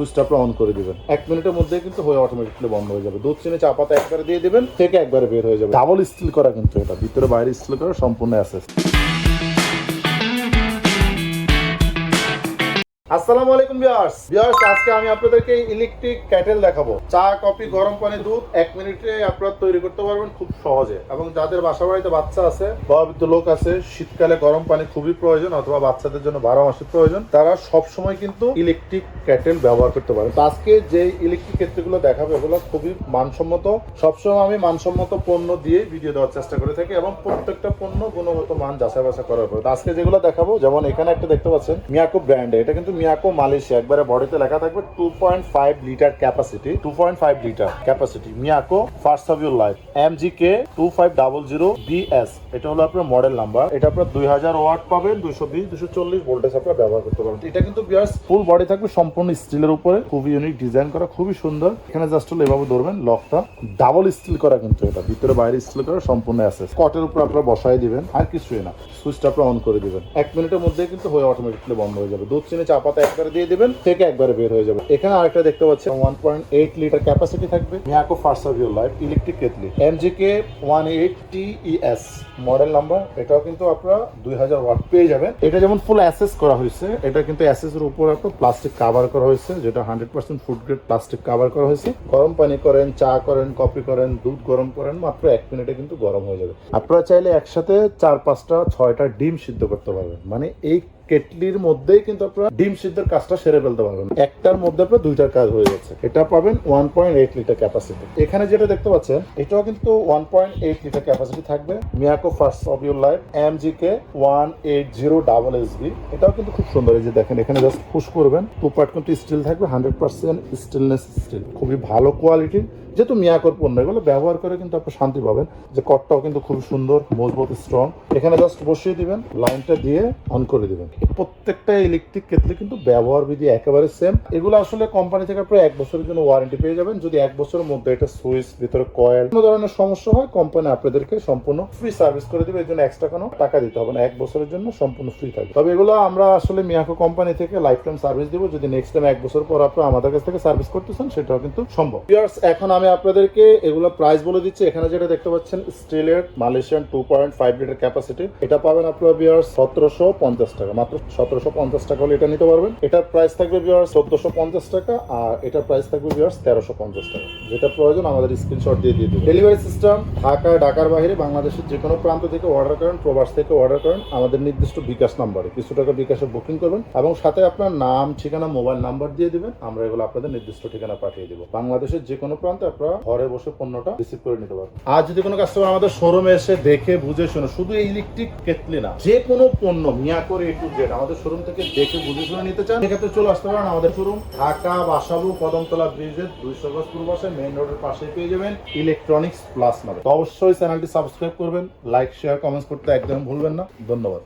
সুইচটা অন করে দিবেন। এক মিনিটের মধ্যে কিন্তু হয়ে অটোমেটিকলি বন্ধ হয়ে যাবে। দুধ, চিনি, চা পাতা একবারে দিয়ে দেবেন, থেকে একবারে বের হয়ে যাবে। ডাবল স্টিল করা কিন্তু এটা। ভিতরে বাইরে স্টিল করা সম্পূর্ণ অ্যাসেস আসসালামু আলাইকুম ভিউয়ার্স। ভিউয়ার্স, আজকে আমি আপনাদেরকে ইলেকট্রিক ক্যাটেল দেখাবো। চা, কফি, গরম পানি দুধ এক মিনিটে আপনারা তৈরি করতে পারবেন খুব সহজে। এবং যাদের বাসা বাড়িতে বাচ্চা আছে, বয়োবৃদ্ধ লোক আছে, শীতকালে গরম পানি খুবই প্রয়োজন অথবা বাচ্চাদের জন্য বারো মাসের প্রয়োজন, তারা সব সময় কিন্তু ইলেকট্রিক ক্যাটেল ব্যবহার করতে পারে তো আজকে যে ইলেকট্রিক ক্ষেত্রগুলো দেখাবে ওগুলো খুবই মানসম্মত। সবসময় আমি মানসম্মত পণ্য দিয়ে ভিডিও দেওয়ার চেষ্টা করে থাকি এবং প্রত্যেকটা পণ্য গুণগত মান যাচাই বাছাই করার পর। আজকে যেগুলো দেখাবো, যেমন এখানে একটা দেখতে পাচ্ছেন, মিয়াকো ব্র্যান্ড এটা কিন্তু মিয়াকো মালয়েশিয়া একবারে বডিতে লেখা থাকবে two point five litre capacity two point five litre capacity Miyako first of your life M G K two five double zero BS এটা হলো আপনার মডেল নাম্বার এটা আপনার দুই হাজার ওয়াট পাবেন, দুইশো বিশ দুশো চল্লিশ ভোল্টেজ আপনার ব্যবহার করতে পারবেন। এটা কিন্তু বিয়ার্স ফুল বডি থাকবে সম্পূর্ণ স্টিলের উপরে। খুবই ইউনিক ডিজাইন করা, খুবই সুন্দর। এখানে জাস্ট হলো এভাবে ধরবেন লকটা। ডাবল স্টিল করা কিন্তু এটা। ভিতরে বাইরে স্টিল করা, সম্পূর্ণ আছে কটের উপর আপনারা বসাই দিবেন। আর কিছুই না। সুইচটা আপনারা অন করে দিবেন। এক মিনিটের মধ্যে কিন্তু হয়ে অটোমেটিকলি বন্ধ হয়ে যাবে। দুধ চিনি চা পাতা একবারে দিয়ে দিবেন, থেকে একবারে বের হয়ে যাবে। এখানে আরেকটা দেখতে পাচ্ছেন one point eight litre capacity থাকবে। Miyako first of your life electric kettle MGK one eight TES model number এটাও কিন্তু আপনারা দুই হাজার ওয়াট পেয়ে যাবেন। এটা যেমন ফুল অ্যাসেস করা হয়েছে, এটা কিন্তু অ্যাসেস এর উপর আপনার প্লাস্টিক কাভার করা হয়েছে, যেটা hundred percent food grade plastic cover করা হয়েছে। গরম পানি করেন, চা করেন কফি করেন, দুধ গরম করেন, মাত্র এক মিনিটে কিন্তু গরম হয়ে যাবে। আপনারা চাইলে একসাথে চার পাঁচটা, ছয়টা ডিম সিদ্ধ করতে পারবেন। মানে এই কেটলির মধ্যেই কিন্তু আপনারা ডিম সিদ্ধের কাজটা সেরে ফেলতে পারবেন। একটার মধ্যে আপনার দুইটার কাজ হয়ে যাচ্ছে। এটা পাবেন one point eight litre capacity এখানে যেটা দেখতে পাচ্ছেন, এটাও কিন্তু one point eight litre capacity থাকবে। Miyako first of your life M G K one eight zero double S B এটাও কিন্তু খুব সুন্দর। এই যে দেখেন, এখানে জাস্ট পুশ করবেন। টু পার্ট কিন্তু স্টিল থাকবে হান্ড্রেড পার্সেন্ট স্টিলনেস স্টিল খুবই ভালো কোয়ালিটির যেহেতু মিয়াকোর পণ্য, এগুলো ব্যবহার করে কিন্তু আপনি শান্তি পাবেন। যে কটটাও কিন্তু খুব সুন্দর, মজবুত স্ট্রং এখানে জাস্ট বসিয়ে দিবেন লাইনটা দিয়ে অন করে দিবেন। প্রত্যেকটা ইলেকট্রিক ক্ষেত্রে কিন্তু ব্যবহার বিধি একেবারে সেম এগুলো আসলে কোম্পানি থেকে প্রায় এক বছরের জন্য ওয়ারেন্টি পেয়ে যাবেন। যদি এক বছরের মধ্যে এটা সুইচ ভিতরে কয়েল কোনো ধরনের সমস্যা হয় কোম্পানি আপনাদেরকে সম্পূর্ণ ফ্রি সার্ভিস করে দেবে। এর জন্য এক্সট্রা কোনো টাকা দিতে হবে না। এক বছরের জন্য সম্পূর্ণ ফ্রি থাকবে। তবে এগুলো আমরা আসলে মিয়াকো কোম্পানি থেকে লাইফ টাইম সার্ভিস দিব। যদি নেক্সট টাইম এক বছর পর আপনারা আমাদের কাছ থেকে সার্ভিস করতেছেন, সেটাও কিন্তু সম্ভব। ইয়ার্স এখন আমি আপনাদেরকে এগুলো প্রাইস বলে দিচ্ছি। এখানে যেটা দেখতে পাচ্ছেন স্টিলের Malaysian two point five litre capacity এটা পাবেন আপনার বিয়ার সতেরোশো পঞ্চাশ টাকা। মাত্র সতেরোশো পঞ্চাশ টাকা হলে এটা নিতে পারবেন। এটার প্রাইস থাকবে বিয়ার চোদ্দশো পঞ্চাশ টাকা আর এটার প্রাইস থাকবে বিয়ার তেরোশো পঞ্চাশ টাকা। যেটা প্রয়োজন আমাদের স্ক্রিনশট দিয়ে দিয়ে দেবেন। ডেলিভারি সিস্টেম ঢাকা, ঢাকার বাইরে, বাংলাদেশের যে কোনো প্রান্ত থেকে অর্ডার করেন, প্রবাস থেকে অর্ডার করেন, আমাদের নির্দিষ্ট বিকাশ নাম্বারে কিছু টাকা বিকাশে বুকিং করবেন এবং সাথে আপনার নাম, ঠিকানা মোবাইল নাম্বার দিয়ে দিবেন। আমরা এগুলো আপনাদের নির্দিষ্ট ঠিকানা পাঠিয়ে দেবো। বাংলাদেশের যে কোনো প্রান্তে আপনারা ঘরে বসে পণ্যটা রিসিভ করে নিতে পারবেন। আর যদি কোনো কাস্টমার আমাদের শোরুমে এসে দেখে, বুঝে, শুনে, শুধু ইলেকট্রিক কেটলি না, যে কোনো পণ্য মিয়া করে এ টু আমাদের শোরুম থেকে দেখে বুঝে শুনে নিতে চান, সেক্ষেত্রে চলে আসতে পারেন আমাদের শোরুম ঢাকা বাসাবু কদমতলা ব্রিজের দুইশো গজ পূর্বাসে মেইন রোডের পাশে পেয়ে যাবেন ইলেকট্রনিক্স প্লাস নামে। অবশ্যই চ্যানেলটি সাবস্ক্রাইব করবেন লাইক শেয়ার কমেন্টস করতে একদম ভুলবেন না। ধন্যবাদ।